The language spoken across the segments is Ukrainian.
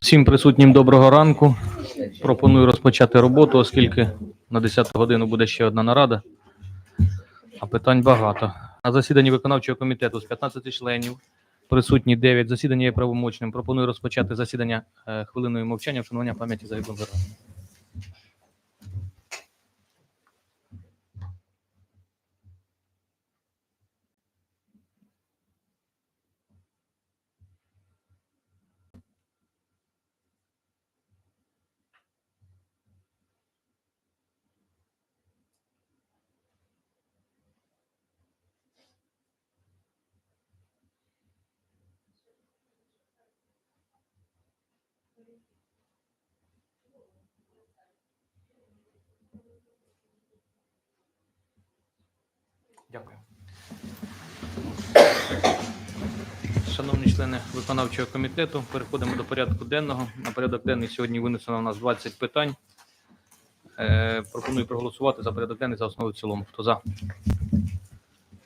Всім присутнім доброго ранку. Пропоную розпочати роботу, оскільки на 10 годину буде ще одна нарада, а питань багато. На засіданні виконавчого комітету з 15 членів присутні 9. Засідання є правомочним. Пропоную розпочати засідання е, хвилиною мовчання вшанування пам'яті загиблим героїв. Дякую. Шановні члени виконавчого комітету, переходимо до порядку денного. На порядок денний сьогодні винесено у нас 20 питань. Е, пропоную проголосувати за порядок денний за основу в цілому. Хто за?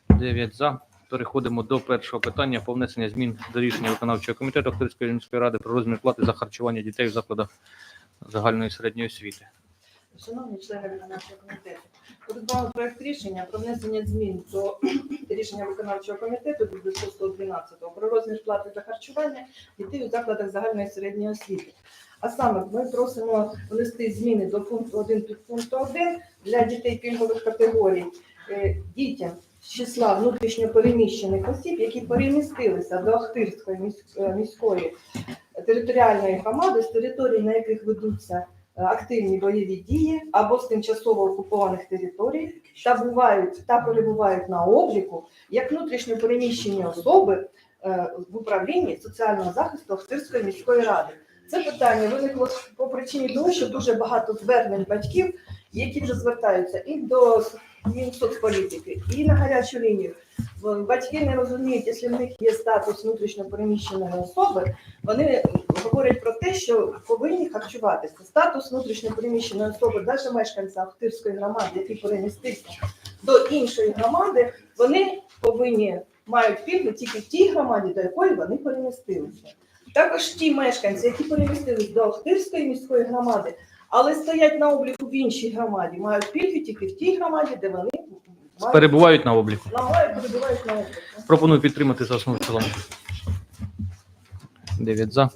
9 за. Переходимо до першого питання про внесення змін до рішення виконавчого комітету Охтирської міської ради про розмір плати за харчування дітей в закладах загальної середньої освіти. Шановні члени виконавчого комітету, перед вами проект рішення про внесення змін до рішення виконавчого комітету від 6.12 про розмір плати за харчування дітей у закладах загальної середньої освіти. А саме ми просимо внести зміни до пункту 1 підпункту 1 для дітей пільгових категорій е, дітям з числа внутрішньопереміщених осіб, які перемістилися до Ахтирської е, міської територіальної громади з територій, на яких ведуться активні бойові дії або з тимчасово окупованих територій та бувають та перебувають на обліку як внутрішньо переміщені особи е, в управлінні соціального захисту Охтирської міської ради. Це питання виникло по причині того, що дуже багато звернень батьків, які вже звертаються і до Мінсоцполітики, і на гарячу лінію. Батьки не розуміють, якщо в них є статус внутрішньо переміщеної особи, вони говорять про те, що повинні харчуватися. Статус внутрішньопереміщеної особи, навіть мешканця Ахтирської громади, який перемістився до іншої громади, вони повинні мають пільги тільки в тій громаді, до якої вони перемістилися. Також ті мешканці, які перемістились до Ахтирської міської громади, але стоять на обліку в іншій громаді, мають пільги тільки в тій громаді, де вони мають, Перебувають на обліку. мають перебувають на обліку. Пропоную підтримати за основу в цілому. 9 за.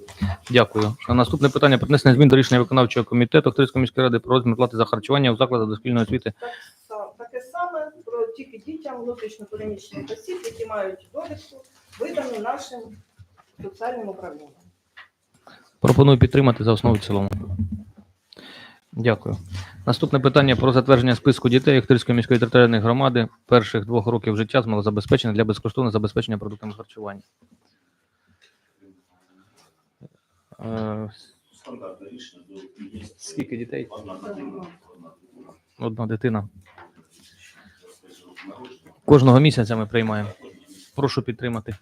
Дякую. А Наступне питання про внесення змін до рішення виконавчого комітету Охтирської міської ради про розмір плати за харчування у закладах дошкільної освіти. Так, са- таке саме про тільки дітям внутрішньо переміщених осіб, які мають довідку, видану нашим соціальним управлінням. Пропоную підтримати за основу в цілому. Дякую. Наступне питання про затвердження списку дітей Охтирської міської територіальної громади перших двох років життя з малозабезпечення для безкоштовного забезпечення продуктами харчування. Е, Стандартне рішення Скільки дітей? одна дитина. Одна. Кожного місяця ми приймаємо. Прошу підтримати.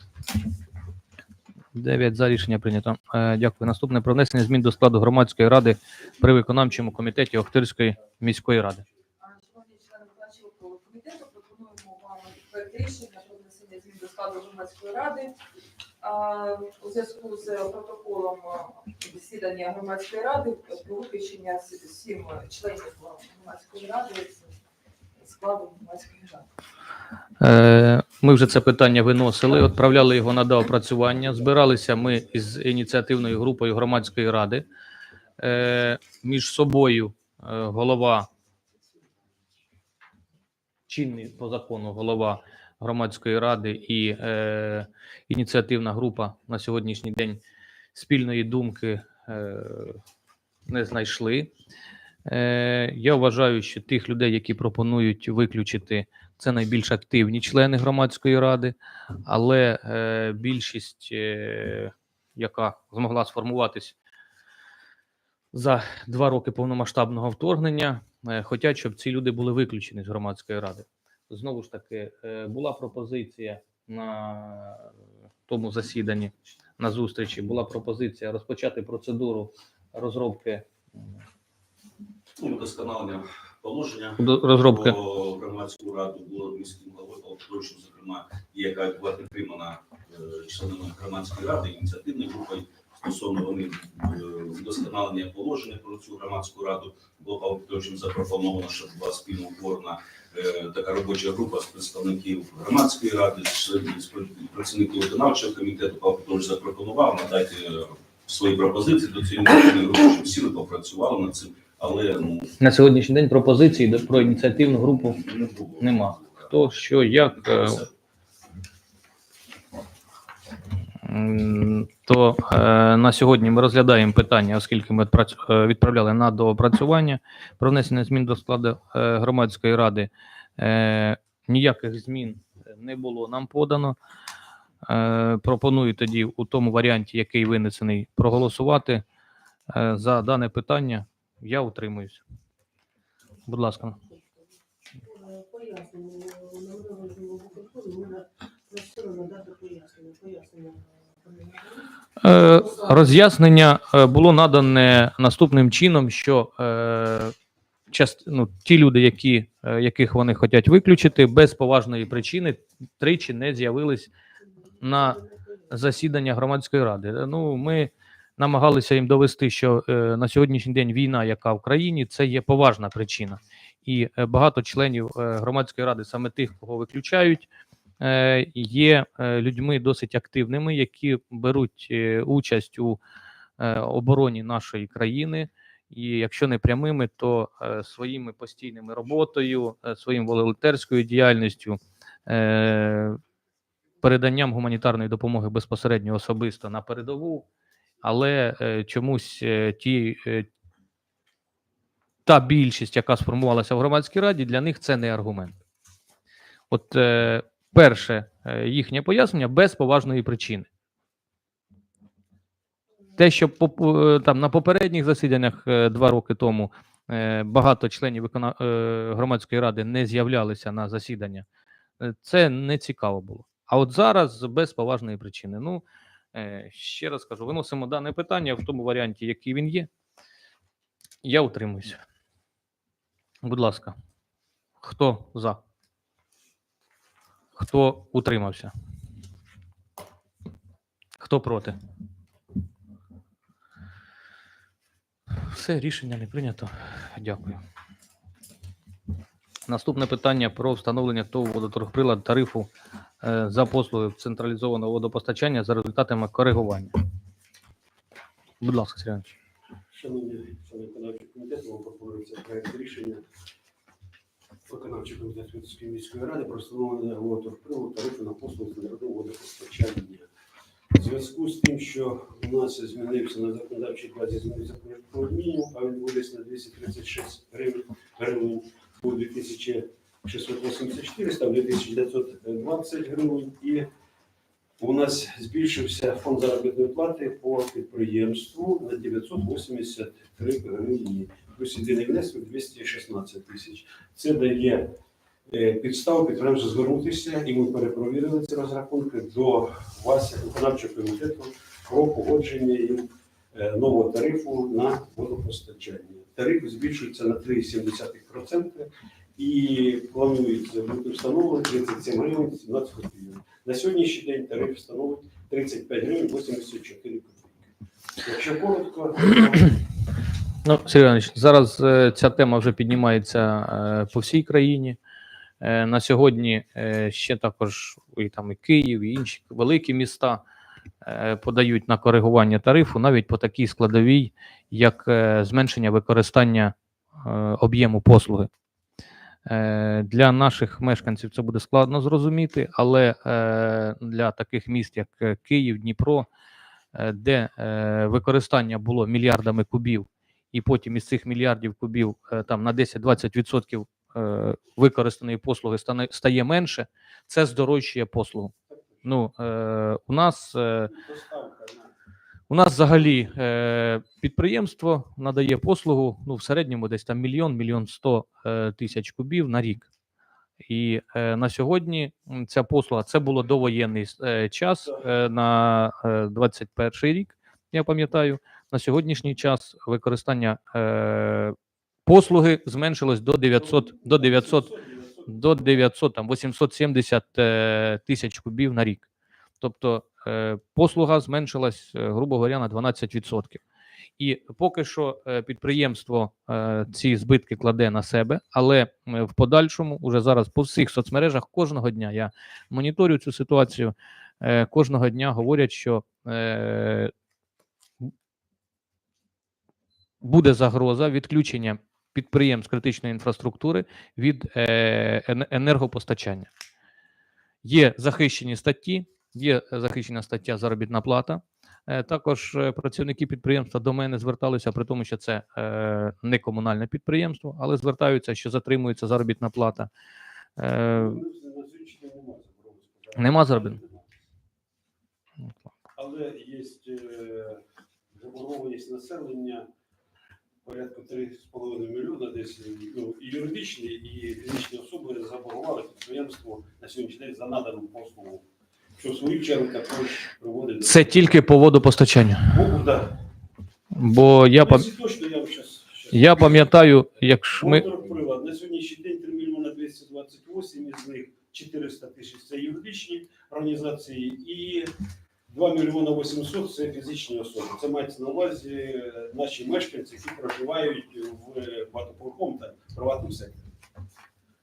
9 за рішення прийнято. Е, Дякую. Наступне про внесення змін до складу громадської ради при виконавчому комітеті Охтирської міської ради. Шановні члени виконавчого комітету, пропонуємо вам проект рішення про внесення змін до складу громадської ради. У зв'язку з протоколом засідання громадської ради про виключення сім членів громадської ради складу громадської ради. Е, Ми вже це питання виносили, відправляли його на доопрацювання. Збиралися ми із ініціативною групою громадської ради. Е, Між собою е, голова, чинний по закону голова громадської ради і е, ініціативна група на сьогоднішній день спільної думки е, не знайшли. Е, Я вважаю, що тих людей, які пропонують виключити це найбільш активні члени громадської ради, але е, більшість, е, яка змогла сформуватись за два роки повномасштабного вторгнення е, хотять, щоб ці люди були виключені з громадської ради. Знову ж таки, е, була пропозиція на тому засіданні, на зустрічі, була пропозиція розпочати процедуру розробки Ну, удосконалення положення розробки про громадську раду було міським головою зокрема, яка була підтримана е, членами громадської ради, ініціативною групою стосовно вони е, вдосконалення положення про цю громадську раду було Павлом Петровичем запропоновано, щоб була спільно утворена е, така робоча група з представників громадської ради, з працівників виконавчого комітету. Павло Петрович запропонував надати е, свої пропозиції до цієї групи, щоб всі попрацювали над цим, але ну на сьогоднішній день пропозиції до- про ініціативну групу не було. Нема. хто що як. е, То е, на сьогодні ми розглядаємо питання, оскільки ми е, відправляли на доопрацювання про внесення змін до складу е, громадської ради. Е, ніяких змін не було нам подано. Е, пропоную тоді у тому варіанті, який винесений, проголосувати е, за дане питання. Я утримуюсь. Будь ласка. Пояснення. Роз'яснення е, було надане наступним чином, що е, ну, ті люди, які, е, яких вони хочуть виключити, без поважної причини тричі не з'явились на засідання громадської ради. Ну, ми намагалися їм довести, що е, на сьогоднішній день війна, яка в країні, це є поважна причина. І е, багато членів е, громадської ради, саме тих, кого виключають, є людьми досить активними, які беруть участь у обороні нашої країни. І якщо не прямими, то е, своїми постійними роботою, е, своїм волонтерською діяльністю, е, переданням гуманітарної допомоги безпосередньо особисто на передову, але е, чомусь е, ті, е, та більшість, яка сформувалася в громадській раді, для них це не аргумент. От е, перше е, їхнє пояснення без поважної причини. Те, що е, там на попередніх засіданнях е, два роки тому е, багато членів викона... е, громадської ради не з'являлися на засідання, е, це не цікаво було. А от зараз без поважної причини. Ну, ще раз кажу, виносимо дане питання в тому варіанті, який він є. Я утримуюся. Будь ласка, хто за? Хто утримався? Хто проти? Все, рішення не прийнято. Дякую. Наступне питання про встановлення ТОВ водоторгприлад тарифу е, за послуги централізованого водопостачання за результатами коригування. Будь ласка, Сергій Іванович. Шановні члени виконавчого комітету, вам пропонується проект рішення виконавчого комітету Вінницької міської ради про встановлення водоприводу тарифу на послуги народного водопостачання. У зв'язку з тим, що у нас змінився на законодавчій базі змінився прожитковий мінімум, а він на 236 гривень, у 2684, став 2920 гривень і у нас збільшився фонд заробітної плати по підприємству на 983 гривні. Плюс єдиний внесок 216 тисяч. Це дає е, підставу підприємству звернутися, і ми перепровірили ці розрахунки до вас, виконавчого комітету, про погодження їм нового тарифу на водопостачання. Тариф збільшується на 3,7% і планується бути встановлено 37 гривень 17 копійок. На сьогоднішній день тариф становить 35 гривень 84 копійки. Якщо коротко, Ну, Сергій Іванович, зараз е, ця тема вже піднімається е, по всій країні. Е, на сьогодні е, ще також і там і Київ, і інші великі міста е, подають на коригування тарифу навіть по такій складовій, як е, зменшення використання е, об'єму послуги. Е, Для наших мешканців це буде складно зрозуміти, але е, для таких міст, як е, Київ, Дніпро, е, де е, використання було мільярдами кубів, і потім із цих мільярдів кубів е, там на 10-20% е, використаної послуги стає менше, це здорожчує послугу. Ну, е, у нас е, У нас взагалі е, підприємство надає послугу ну, в середньому десь там мільйон, мільйон сто е, тисяч кубів на рік. І е, на сьогодні ця послуга це було довоєнний е, час е, на е, 21 рік. Я пам'ятаю, на сьогоднішній час використання е, послуги зменшилось до 900, до 900 до 900, там 870 е, тисяч кубів на рік. Тобто е, послуга зменшилась, е, грубо говоря, на 12%. І поки що підприємство ці збитки кладе на себе, але в подальшому, уже зараз по всіх соцмережах кожного дня я моніторю цю ситуацію. Кожного дня говорять, що буде загроза відключення підприємств критичної інфраструктури від е, енергопостачання. Є захищені статті, є захищена стаття заробітна плата. Е, Також е, працівники підприємства до мене зверталися, при тому, що це не комунальне підприємство, але звертаються, що затримується заробітна плата. Нема заробітної? Але є заборгованість населення порядку 3,5 мільйона десь ну, і юридичні, і фізичні особи заборгували підприємство на сьогоднішній день за надану послугу, що в свою чергу також приводить до це тільки по водопостачанню. Богу, да. Бо я, пам- Це точно я вам щас, щас. я пам'ятаю, якщо ми. Моторприлад. На сьогоднішній день 3 мільйона 228, із них 400 тисяч це юридичні організації і 2 мільйона 800 це фізичні особи. Це мається на увазі е, наші мешканці, які проживають в багатоповерховому та приватному секторі.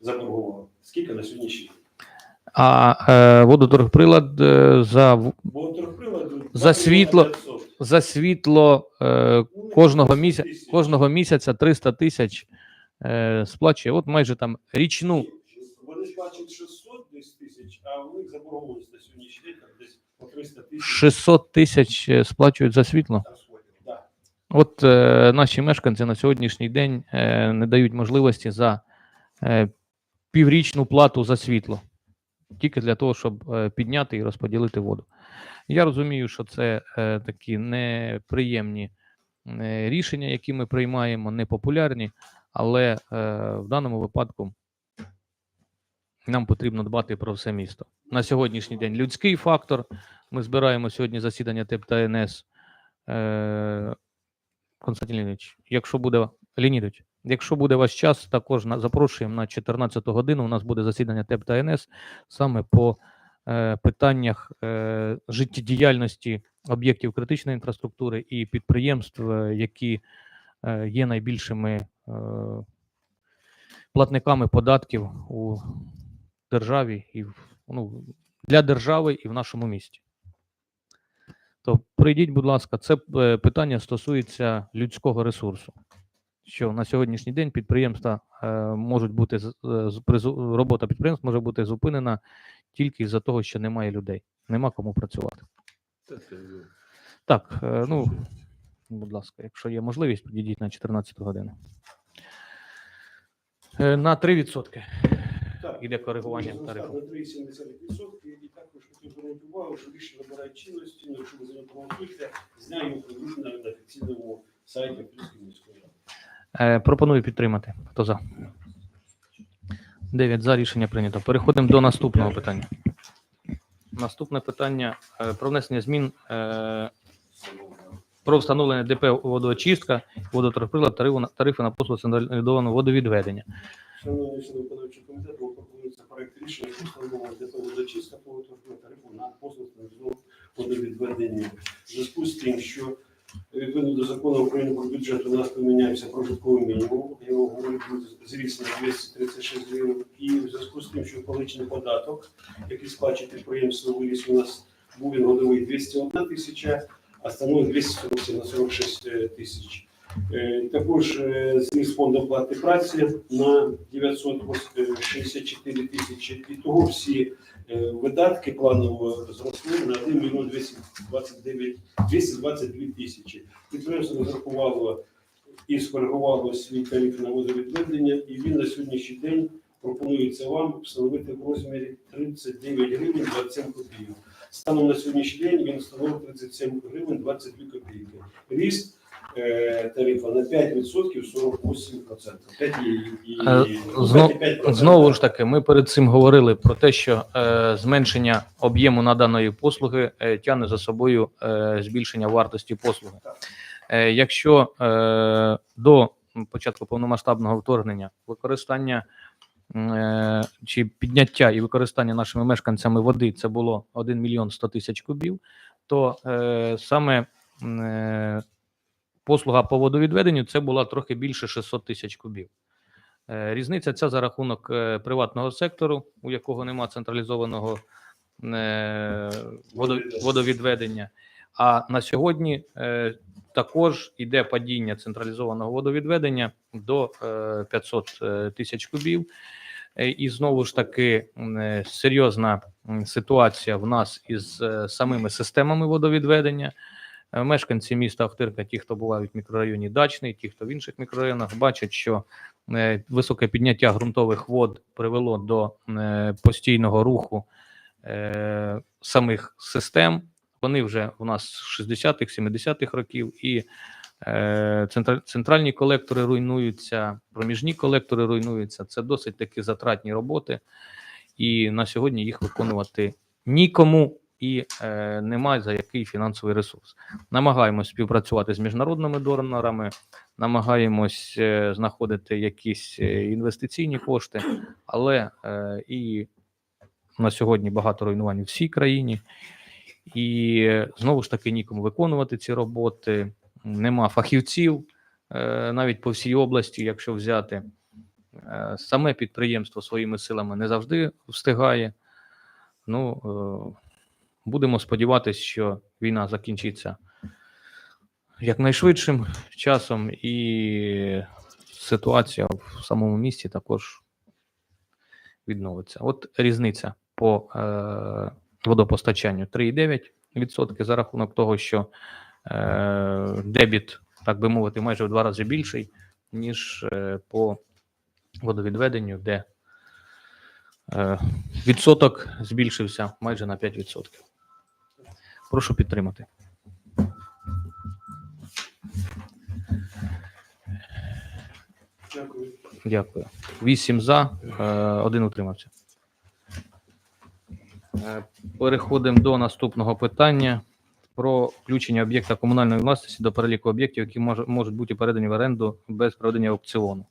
Заборгували. Скільки на сьогоднішній день? А е, водоторгприлад е, за, в- За світло. за світло е, Ну, кожного місяця кожного місяця 300 тисяч е, сплачує. От майже там річну. Вони бачать 600 десь тисяч, а у них заборгованість на сьогоднішній день там 600 тисяч е, сплачують за світло. От е, наші мешканці на сьогоднішній день е, не дають можливості за е, піврічну плату за світло, тільки для того, щоб е, підняти і розподілити воду. Я розумію, що це е, такі неприємні е, рішення, які ми приймаємо, непопулярні, але е, в даному випадку нам потрібно дбати про все місто. На сьогоднішній день людський фактор. Ми збираємо сьогодні засідання ТЕП та НС. Е, Константин Леонідович, якщо буде Леонідович, якщо буде ваш час, також на, запрошуємо на 14 годину. У нас буде засідання ТЕП та НС саме по е, питаннях е, життєдіяльності об'єктів критичної інфраструктури і підприємств, е, які е, є найбільшими е, платниками податків у державі і ну, для держави і в нашому місті. То прийдіть, будь ласка, це е, питання стосується людського ресурсу. Що на сьогоднішній день підприємства е, можуть бути е, робота підприємств може бути зупинена тільки з-за того, що немає людей, нема кому працювати. Так, ну будь ласка, якщо є можливість, підійдіть на 14 годину. На 3% Так. іде коригування тарифу. На 3,7% і також хотів звернути увагу, що рішення набирає чинності, ну, якщо ви за нього проголосуєте, з дня його оприлюднено на офіційному сайті Київської міської ради. Е, Пропоную підтримати. Хто за? 9 за рішення прийнято. Переходимо до наступного питання. Наступне питання е, про внесення змін е, про встановлення ДП водоочистка, водоторгприлад, тарифу на тарифи на послуги централізованого водовідведення. Шановні члени виконавчого комітету, рішення, встановлює для того водочистка по тарифу на послуг водовідведення. В зв'язку з тим, що відповідно до закону України про бюджет у нас поміняється прожитковий мінімум, його говорить зріс на 236 гривень, і в зв'язку з тим, що поличний податок, який сплачує підприємство виріс у нас був він годовий 201 тисяча, а становить 247 на 46 тисяч. Е, Також е, зріс фонд оплати праці на 964 тисячі. І того всі е, видатки планово зросли на 1 мільйон 229 222 тисячі. Підприємство розрахувало і скоригувало свій тариф на водовідведення, і він на сьогоднішній день пропонується вам встановити в розмірі 39 гривень 27 копійок. Станом на сьогоднішній день він становить 37 гривень 22 копійки. Ріст тарифа на 5% 48%. 5 і, і, Е, знов- 5,5%. Знову ж таки, ми перед цим говорили про те, що е, зменшення об'єму наданої послуги е, тягне за собою е, збільшення вартості послуги. Е, якщо е, до початку повномасштабного вторгнення використання е, чи підняття і використання нашими мешканцями води це було 1 мільйон 100 тисяч кубів, то е, саме е, послуга по водовідведенню це була трохи більше 600 тисяч кубів. Е, Різниця ця за рахунок е, приватного сектору, у якого нема централізованого е, водовідведення. А на сьогодні також йде падіння централізованого водовідведення до е, 500 е, тисяч кубів. І знову ж таки серйозна ситуація в нас із самими системами водовідведення. Мешканці міста Охтирка, ті, хто бувають в мікрорайоні Дачний, ті, хто в інших мікрорайонах, бачать, що е, високе підняття ґрунтових вод привело до е, постійного руху е, самих систем. Вони вже у нас з 60-х, 70-х років, і центральні колектори руйнуються, проміжні колектори руйнуються. Це досить таки затратні роботи, і на сьогодні їх виконувати нікому і е, немає за який фінансовий ресурс. Намагаємось співпрацювати з міжнародними донорами, намагаємось е, знаходити якісь е, інвестиційні кошти, але е, і на сьогодні багато руйнувань у всій країні, і е, знову ж таки нікому виконувати ці роботи. Нема фахівців е, навіть по всій області, якщо взяти. Е, Саме підприємство своїми силами не завжди встигає. Ну, будемо сподіватися, що війна закінчиться якнайшвидшим часом, і ситуація в самому місті також відновиться. От різниця по е, водопостачанню 3,9% за рахунок того, що е, дебіт, так би мовити, майже в два рази більший, ніж е, по водовідведенню, де е, відсоток збільшився майже на 5%. Прошу підтримати. Дякую. Дякую. Вісім за, е, один утримався. Е, Переходимо до наступного питання про включення об'єкта комунальної власності до переліку об'єктів, які можуть бути передані в оренду без проведення аукціону.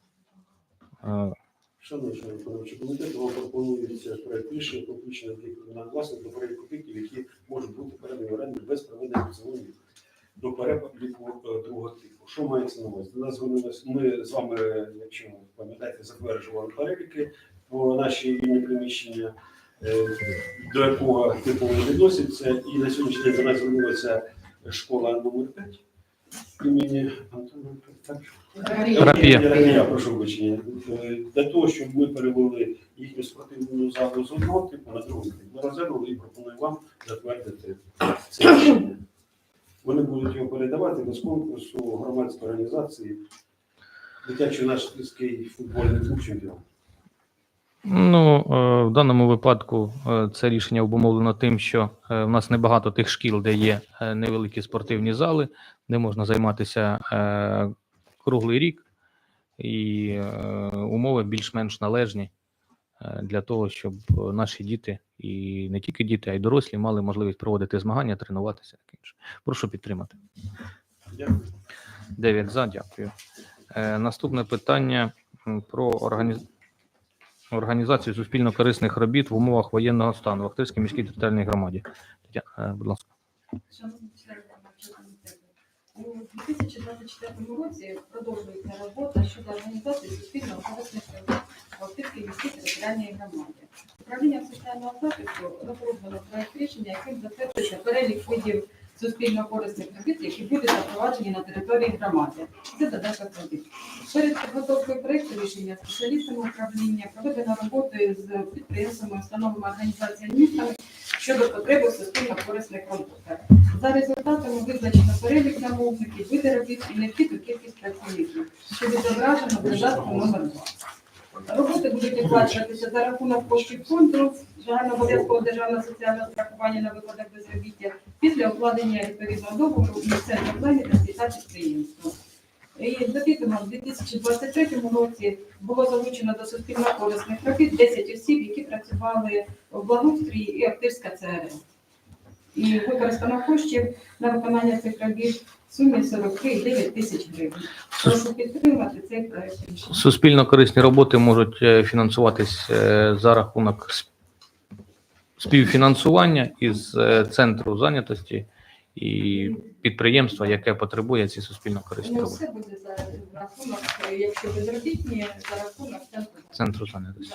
Е, Шановний член виконавчого комітету, вам пропонується проект рішення про включення об'єктів на власних до переліку об'єктів, які можуть бути передані в оренду без проведення аукціонів до переліку е, другого типу. Що мається на увазі? До нас звернулися, ми з вами, якщо пам'ятаєте, затверджували переліки по нашій вільні приміщення, е, до якого типу вони відносяться. І на сьогоднішній день до нас звернулася школа номер 5 імені? Рапія. Прошу вибачення. Е, Для того, щоб ми перевели їхню спортивну залу з одного типу на другий тип. Ми розглянули і пропоную вам затвердити це рішення. Вони будуть його передавати без конкурсу громадської організації дитячий наш футбольний клуб чемпіон. Ну, е, в даному випадку е, це рішення обумовлено тим, що е, в нас небагато тих шкіл, де є невеликі спортивні зали, де можна займатися круглий рік, і умови більш-менш належні для того, щоб наші діти, і не тільки діти, а й дорослі мали можливість проводити змагання, тренуватися. таке інше. Прошу підтримати. Дякую. 9 за, дякую. Наступне питання про організ... організацію суспільно-корисних робіт в умовах воєнного стану в Ахтирській міській територіальній громаді. Тетя- е, будь ласка. У 2024 році продовжується робота щодо організації суспільного корисних в Охтирській міській територіальній громаді. Управління соціального захисту розроблено проект рішення, яким затверджується перелік видів суспільно корисних робіт, які будуть запроваджені на території громади. Це додаток робіт. Перед підготовкою проекту рішення спеціалістами управління проведено роботу з підприємствами, установами організаціями міста щодо потреби суспільно корисних роботах. За результатами визначено перелік замовників, види робіт і необхідну кількість працівників, що відображено в додатку номер 2. Роботи будуть оплачуватися за рахунок коштів фонду загальнообов'язкового державного соціального страхування на випадок безробіття після укладення відповідного договору із центром зайнятості та підприємством. І підсумком у 2023 році було залучено до суспільно-корисних робіт 10 осіб, які працювали в благоустрої і Охтирська ЦРЛ. І використано коштів на виконання цих робіт в сумі 43,9 тисяч гривень. Прошу підтримати цей проект. Суспільно корисні роботи можуть е, фінансуватись е, за рахунок співфінансування із е, центру зайнятості і підприємства, яке потребує ці суспільно корисні Ну, роботи. все буде за рахунок, якщо безробітні, за рахунок центру. Центру зайнятості.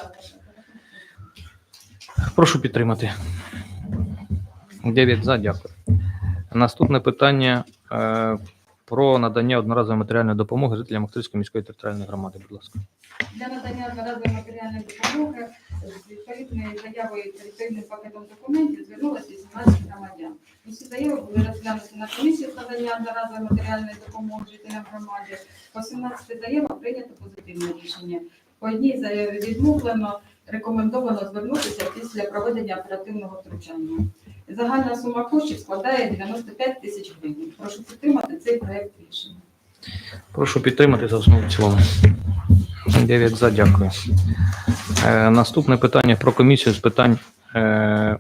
Прошу підтримати. 9 за, дякую. Наступне питання е, про надання одноразової матеріальної допомоги жителям Охтирської міської територіальної громади. Будь ласка. Для надання одноразової матеріальної допомоги з відповідною заявою і колективним пакетом документів звернулося 18 громадян. Усі заяви були розглянуті на комісії з надання одноразової матеріальної допомоги жителям громади. По 17 заявах прийнято позитивне рішення. По одній заяві відмовлено, рекомендовано звернутися після проведення оперативного втручання. Загальна сума коштів складає 95 тисяч гривень. Прошу підтримати цей проект рішення. Прошу підтримати за основу в цілому. 9 за, дякую. Е, наступне питання про комісію з питань е,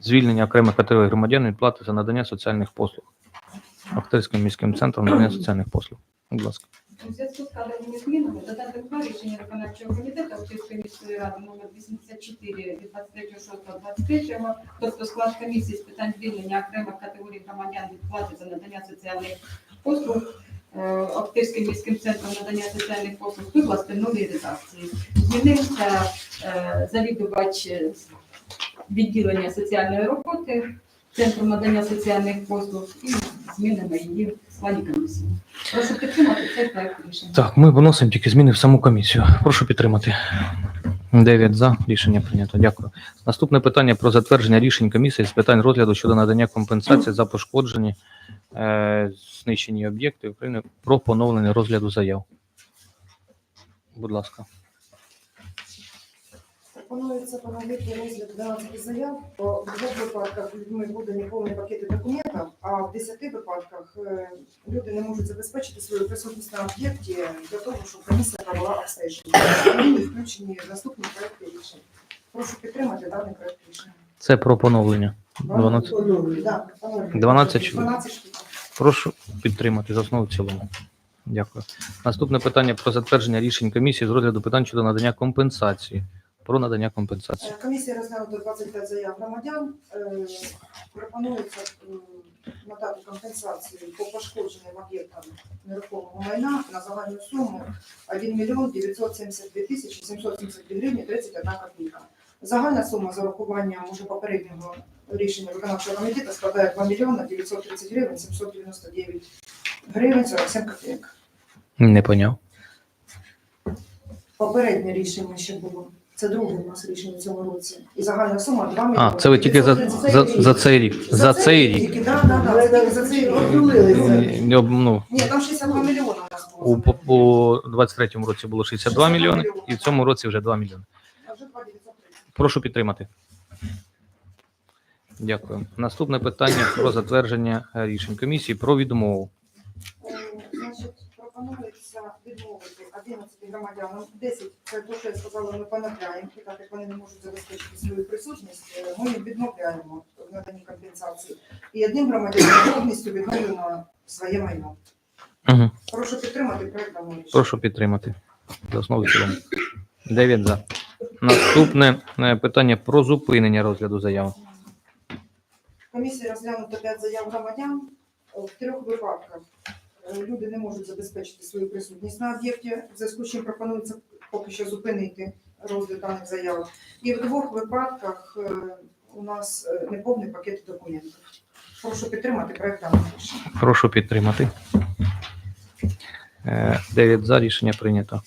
звільнення окремих категорій громадян від плати за надання соціальних послуг. Охтирським міським центром надання соціальних послуг. Будь ласка. У зв'язку з кадровими змінами додати два рішення виконавчого комітету Київської міської ради номер 84 від 23.06.23, тобто склад комісії з питань звільнення окремих категорій громадян від плати за надання соціальних послуг е, міським центром надання соціальних послуг викласти в новій редакції. Змінився е, завідувач е, відділення соціальної роботи Центру надання соціальних послуг і змінимо її складі комісії. Прошу підтримати цей проект рішення. Так, ми виносимо тільки зміни в саму комісію. Прошу підтримати. 9 за. Рішення прийнято. Дякую. Наступне питання про затвердження рішень комісії з питань розгляду щодо надання компенсації за пошкоджені е, знищені об'єкти України про поновлення розгляду заяв. Будь ласка. Пропонується поновити розгляд 12 заяв. В двох випадках людьми подані повні пакети документів, а в 10 випадках е, люди не можуть забезпечити свою присутність на об'єкті для того, щоб комісія провела обстеження. Вони включені в наступні проекти рішень. Прошу підтримати даний проект рішення. Це про поновлення. 12. Да, поновлюємо. 12 чоловік. 12 штук. Прошу підтримати за основу в цілому. Дякую. Наступне питання про затвердження рішень комісії з розгляду питань щодо надання компенсації. Про надання компенсації. Е, Комісія розглянула 25 заяв громадян. Е, Пропонується надати компенсацію по пошкодженим об'єктам нерухомого майна на загальну суму 1 мільйон 972 тисячі 772 гривні 31 копійка. Загальна сума з урахуванням уже попереднього рішення виконавчого комітету складає 2 мільйона 930 гривень 799 гривень 47 копійок. Не поняв. Попереднє рішення ще було. Це друге у нас рішення в цьому році. І загальна сума 2 мільйони. А, це ви тільки за, за, за цей рік. За цей рік. Тільки, да, да, да, це тільки за цей рік. Ні, Ну, Ні, там 62 мільйони у нас у, було. по- у 23-му році було 62 мільйони, і в цьому році вже 2 мільйони. А вже 2 Прошу підтримати. Дякую. Наступне питання про затвердження е, рішень комісії про відмову. Е, Значить, пропонується відмовити 11 громадянам. 10 це те, що я сказала, ми понапляємо, так як вони не можуть забезпечити свою присутність, е, ми їм відмовляємо в наданні компенсації. І одним громадянам повністю відновлено своє майно. Угу. Прошу підтримати проект даного рішення. Прошу підтримати. За основу цілому. 9 за. Наступне е, питання про зупинення розгляду заяв. Комісія розглянута 5 заяв громадян. В трьох випадках е, люди не можуть забезпечити свою присутність на об'єкті, в зв'язку з чим пропонується поки що зупинити розгляд даних заяв. І в двох випадках е, у нас е, неповний пакет документів. Прошу підтримати проект даного рішення. Прошу підтримати. 9 за. Рішення прийнято.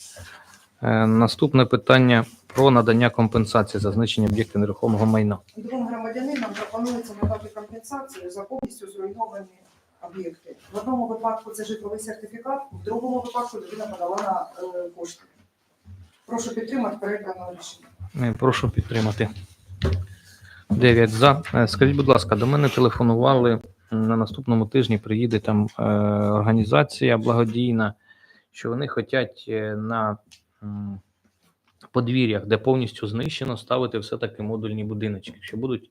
Е, Наступне питання про надання компенсації за знищення об'єктів нерухомого майна. Двом громадянинам пропонується надати компенсацію за повністю зруйновані об'єкти. В одному випадку це житловий сертифікат, в другому випадку людина подала на е, кошти. Прошу підтримати проект рішення. Е, Прошу підтримати. 9 за. Е, Скажіть, будь ласка, до мене телефонували на наступному тижні. Приїде там е, організація благодійна, що вони хочуть на м, подвір'ях, де повністю знищено, ставити все-таки модульні будиночки. Що будуть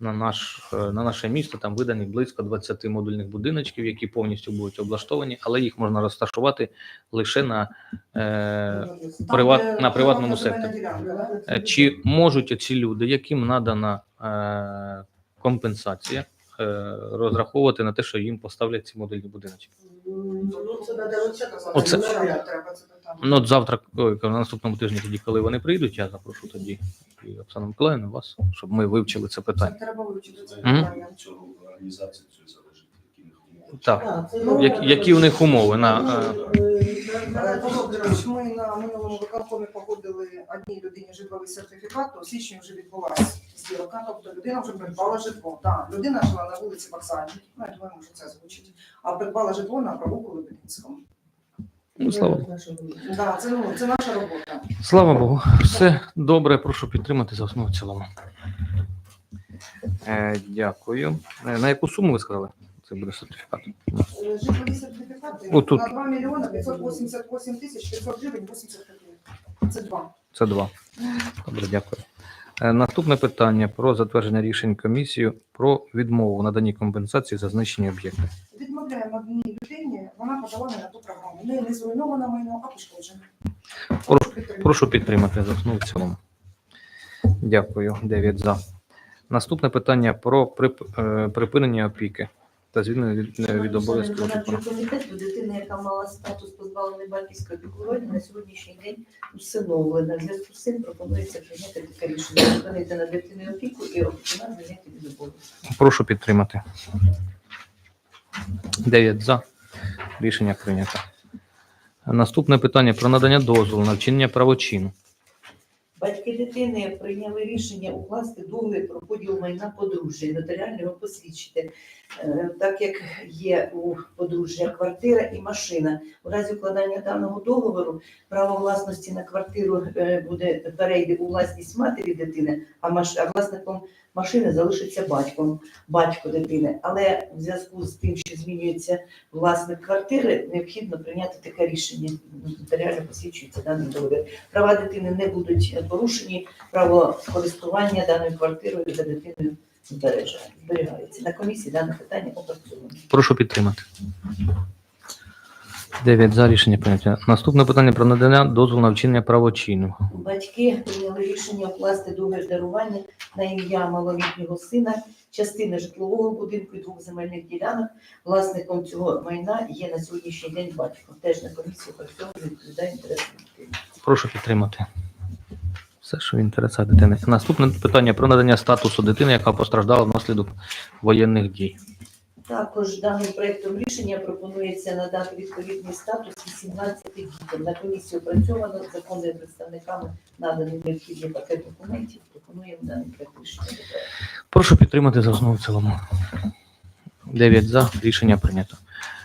на наш е, на наше місто там видані близько 20 модульних будиночків, які повністю будуть облаштовані, але їх можна розташувати лише на е, приват- на приватному секторі. Е, Чи можуть ці люди, яким надана е, компенсація, е, розраховувати на те, що їм поставлять ці модульні будиночки? Ну, це Оце- Вивчати треба. Ну, от завтра, ой, на наступному тижні, тоді, коли вони прийдуть, я запрошу тоді і Оксану Миколаївну вас, щоб ми вивчили це питання. треба вивчити це питання. Цього організації цього залежить, які в них умови. Так. Так, це Ну, Які, які у них умови на е, Е, ми на минулому виконкомі погодили одній людині житловий сертифікат, то в січні вже відбулася зділка, тобто людина вже придбала житло. Так, людина жила на вулиці Вокзальній, ну, я думаю, може це звучить, а придбала житло на провулку Лебединському. Ну, слава Богу. Да, це, ну, це наша робота. Слава Богу, все добре. Прошу підтримати за основу в цілому. Е, дякую. Е, на яку суму ви сказали? Це буде сертифікат. Е, Житлові сертифікати Отут. на 2 мільйони 588 тисяч 500 гривень 80 копійок. Це два. Це два. Добре, дякую. Е, Наступне питання про затвердження рішень комісії про відмову в наданні компенсації за знищені об'єкти. Відмовляємо одній людині, вона подала не на ту програму. В неї не зруйноване майно, а пошкоджене. Прошу- підтримати. Прошу підтримати за основу в цілому. Дякую. 9 за. Наступне питання про прип- е, припинення опіки та звільнення від, від обов'язків. Опікуна. комітет до дитини, яка мала статус позбавленої батьківської піклування, на сьогоднішній день усиновлена. В зв'язку з цим пропонується прийняти таке рішення зупинити на дитини опіку і опікуна звільнити від обов'язку. Прошу підтримати. 9 за. Рішення прийнято. Наступне питання про надання дозволу на вчинення правочину. Батьки дитини прийняли рішення укласти договір про поділ майна подружжя і нотаріально посвідчити, Е, так як є у подружжя квартира і машина. У разі укладання даного договору право власності на квартиру е, буде перейде у власність матері дитини, а власником машини залишиться батьком, батько дитини. Але в зв'язку з тим, що змінюється власник квартири, необхідно прийняти таке рішення. Нотаріально посвідчується даний договір. Права дитини не будуть порушені, право користування даною квартирою за дитиною збережає- зберігається. На комісії дане питання опрацьовано. Прошу підтримати. 9 за рішення прийнято. Наступне питання про надання дозволу на вчинення правочину. Батьки прийняли рішення укласти договір дарування на ім'я малолітнього сина, частини житлового будинку і двох земельних ділянок. Власником цього майна є на сьогоднішній день батько. Теж на комісії опрацьовано відповідає інтересам дитини. Прошу підтримати. Все, що в інтересах дитини. Наступне питання про надання статусу дитини, яка постраждала внаслідок воєнних дій. Також даним проектом рішення пропонується надати відповідний статус 18 дітям. На комісії опрацьовано законними представниками наданий необхідний пакет документів. Пропонуємо даний проект рішення. Прошу підтримати за основу в цілому. 9 за. Рішення прийнято.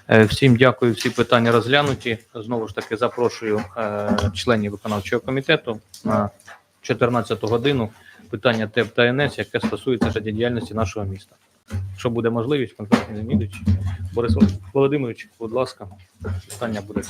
Е, Всім дякую, всі питання розглянуті. Знову ж таки, запрошую е, членів виконавчого комітету на 14 годину питання ТЕП та НС, яке стосується життєдіяльності нашого міста. Що буде можливість, конкретно замінюючи. Борис Володимирович, будь ласка, питання буде.